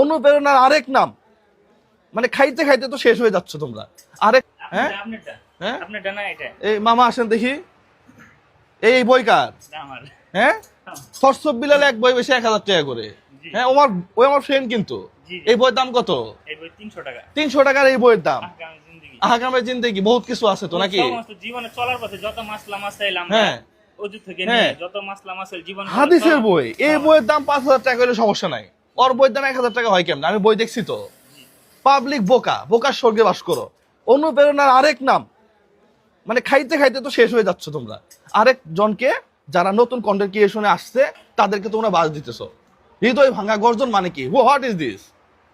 অনুপ্রেরণার আরেক নাম। মানে খাইতে খাইতে তো শেষ হয়ে যাচ্ছ তোমরা। আরেক হ্যাঁ? হ্যাঁ? এই মামা আসেন দেখি। এই বই কার? হ্যাঁ? সরসব বিলালে এক বই বেশি এক হাজার টাকা করে। হ্যাঁ আমার ওই আমার ফ্রেন্ড কিন্তু। এই বইয়ের দাম কত? তিনশো টাকা। তিনশো টাকার এই বইয়ের দাম। আহকামে জিন্দেগি। বহুত কিছু আছে তো নাকি? জীবনে চলার পথে যত মাসলা মাসাইল আমরা হ্যাঁ। থেকে হ্যাঁ। যত মাসলা মাসাইল জীবন হাদিসের বই। এই বইয়ের দাম পাঁচ হাজার টাকা হলে সমস্যা নাই। ওর বইয়ের দাম এক হাজার টাকা হয় কেমন? আমি বই দেখছি তো। পাবলিক বোকা বোকার স্বর্গে বাস করো। অনুপ্রেরণার আরেক নাম। মানে খাইতে খাইতে তো শেষ হয়ে যাচ্ছ তোমরা। আরেক জনকে যারা নতুন কন্টেন্ট ক্রিয়েশনে আসছে তাদেরকে তোমরা বাজ দিতেছো। হৃদয় ভাঙা গর্জন মানে কি? হোয়াট ইজ দিস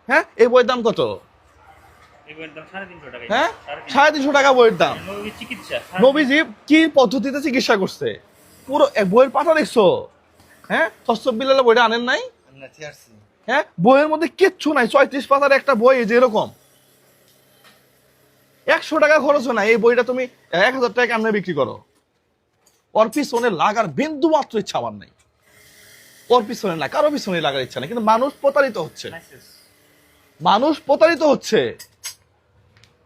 হ্যাঁ? এই বইয়ের দাম কত? হ্যাঁ? সাড়ে তিনশো। টাকা বইয়ের দাম। নবী নবীজি কি পদ্ধতিতে চিকিৎসা করছে? পুরো বইয়ের পাতা দেখছ? হ্যাঁ? তসব বিলালে বইটা আনেন নাই? হ্যাঁ? বইয়ের মধ্যে কিচ্ছু নাই। ছয়ত্রিশ পাতার একটা বই এই যে এরকম। একশো টাকা খরচ না। এই বইটা তুমি এক হাজার টাকা কেমনে বিক্রি করো? ওর পিছনে লাগার বিন্দু মাত্র ইচ্ছা আমার নাই। ওর পিছনে না, কারও পিছনে লাগার ইচ্ছা নেই। কিন্তু মানুষ প্রতারিত হচ্ছে। মানুষ প্রতারিত হচ্ছে।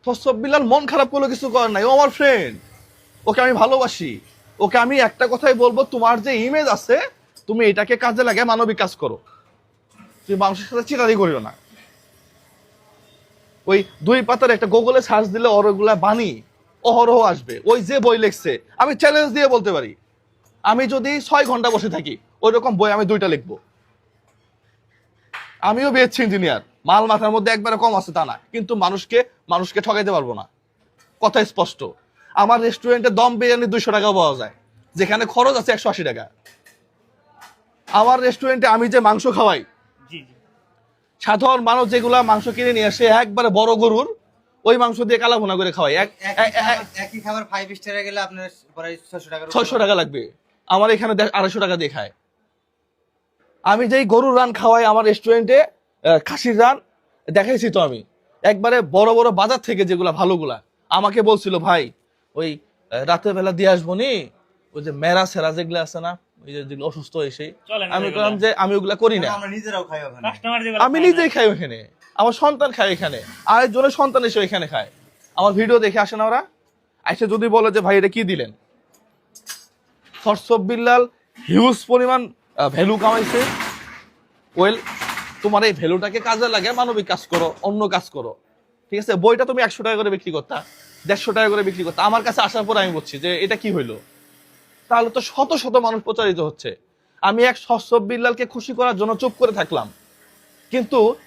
তসব বিলাল মন খারাপ করলে কিছু করে নাই। ও আমার ফ্রেন্ড ওকে আমি ভালোবাসি। ওকে আমি একটা কথাই বলব, তোমার যে ইমেজ আছে, তুমি এটাকে কাজে লাগে মানবিক কাজ করো। তুমি মানুষের সাথে চিটারি করিও না। ওই দুই পাতার একটা গুগলে সার্চ দিলে ওরগুলা বাণী অহরহ আসবে। ওই যে বই লিখছে, আমি চ্যালেঞ্জ দিয়ে বলতে পারি। আমি যদি ছয় ঘণ্টা বসে থাকি ওই রকম বই আমি দুইটা লিখব। আমিও বিএসসি ইঞ্জিনিয়ার মাল মাথার মধ্যে একবারে কম আছে তা না, কিন্তু মানুষকে মানুষকে ঠকাইতে পারব না। কথা স্পষ্ট। আমার রেস্টুরেন্টে দম বিরিয়ানি দুইশো টাকা পাওয়া যায়, যেখানে খরচ আছে একশো আশি টাকা। আমার রেস্টুরেন্টে আমি যে মাংস খাওয়াই সাধারণ মানুষ যেগুলা মাংস কিনে নিয়ে আসে একবারে বড় গরুর ওই মাংস দিয়ে কালা ভুনা করে খাওয়াই একই খাবার- ফাইভ স্টারে গেলে আপনার প্রায় টাকা ছয়শো টাকা লাগবে। আমার এখানে আড়াইশো টাকা দিয়ে খায়। আমি যেই গরুর রান খাওয়াই আমার রেস্টুরেন্টে খাসির রান দেখাইছি তো আমি। একবারে বড় বড় বাজার থেকে যেগুলা ভালোগুলা। আমাকে বলছিল ভাই ওই রাতের বেলা দিয়ে আসব নি? ওই যে মেরা সেরা যেগুলো আছে না অসুস্থ এসে। আমি বললাম যে আমি ওগুলা করি না। আমি নিজেই খাই ওখানে। আমার সন্তান খায় এখানে। আরেকজনের সন্তান এসে এখানে খায়। আমার ভিডিও দেখে আসে না ওরা। এসে যদি বলে যে ভাই এটা কি দিলেন? ফরসব বিল্লাল হিউজ পরিমাণ ভ্যালু কামাইছে। ওয়েল তোমার এই ভ্যালুটাকে কাজে লাগে মানবিক কাজ করো অন্য কাজ করো। ঠিক আছে? বইটা তুমি একশো টাকা করে বিক্রি করতা দেড়শো টাকা করে বিক্রি করতা। আমার কাছে আসার পর আমি বলছি যে এটা কি হইল? তাহলে তো শত শত মানুষ প্রচারিত হচ্ছে। আমি এক সস্যব বিল্লালকে খুশি করার জন্য চুপ করে থাকলাম। কিন্তু